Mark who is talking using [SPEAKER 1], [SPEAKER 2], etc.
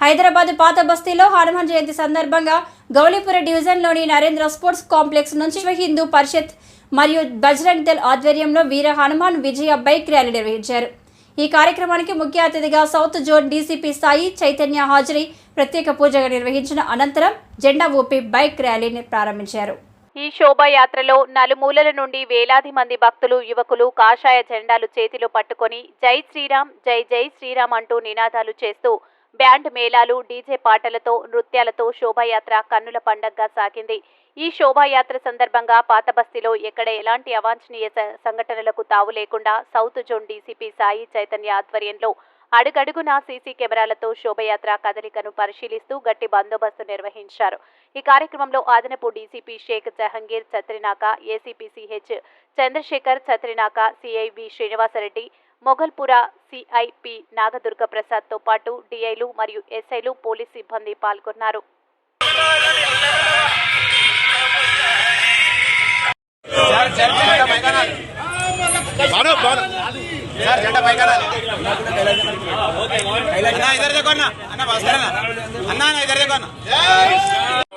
[SPEAKER 1] హైదరాబాద్ పాత బస్తీలో హనుమాన్ జయంతి సందర్భంగా గౌలీపుర డివిజన్లోని నరేంద్ర స్పోర్ట్స్ కాంప్లెక్స్ నుంచి హిందూ పరిషత్ మరియు బజరంగ్ దళ్ ఆధ్వర్యంలో వీర హనుమాన్ విజయ బైక్ ర్యాలీ నిర్వహించారు. ఈ కార్యక్రమానికి ముఖ్య అతిథిగా south zone DCP Sai Chaitanya హాజరీ ప్రత్యేక పూజగా నిర్వహించిన అనంతరం జెండా ఊపి బైక్ ర్యాలీని ప్రారంభించారు.
[SPEAKER 2] ఈ శోభాయాత్రలో నలుమూలల నుండి వేలాది మంది భక్తులు యువకులు కాషాయ జెండాలు చేతిలో పట్టుకొని జై శ్రీరామ్ జై జై శ్రీరామ్ అంటూ నినాదాలు చేస్తూ బ్యాండ్ మేళాలు డీజే పాటలతో నృత్యాలతో శోభాయాత్ర కన్నుల పండగగా సాగింది. ఈ శోభాయాత్ర సందర్భంగా పాతబస్తీలో ఎక్కడ ఎలాంటి అవాంఛనీయ సంఘటనలకు తావు లేకుండా south zone DCP Sai Chaitanya ఆధ్వర్యంలో అడుగడుగునా సీసీ కెమెరాలతో శోభయాత్ర కదలికను పరిశీలిస్తూ గట్టి బందోబస్తు నిర్వహించారు. ఈ కార్యక్రమంలో ఆదనపు DCP Sheikh Jahangir Chatrinaka ACP CH Chandrashekar Chatrinaka CI V Srinivasareddy Mughalpura CI P Nagadurga ప్రసాద్తో పాటు డిఐలు మరియు ఎస్ఐలు పోలీస్ సిబ్బంది పాల్గొన్నారు.
[SPEAKER 3] అన్న ఇద్దరు అన్న అన్న ఇద్దరు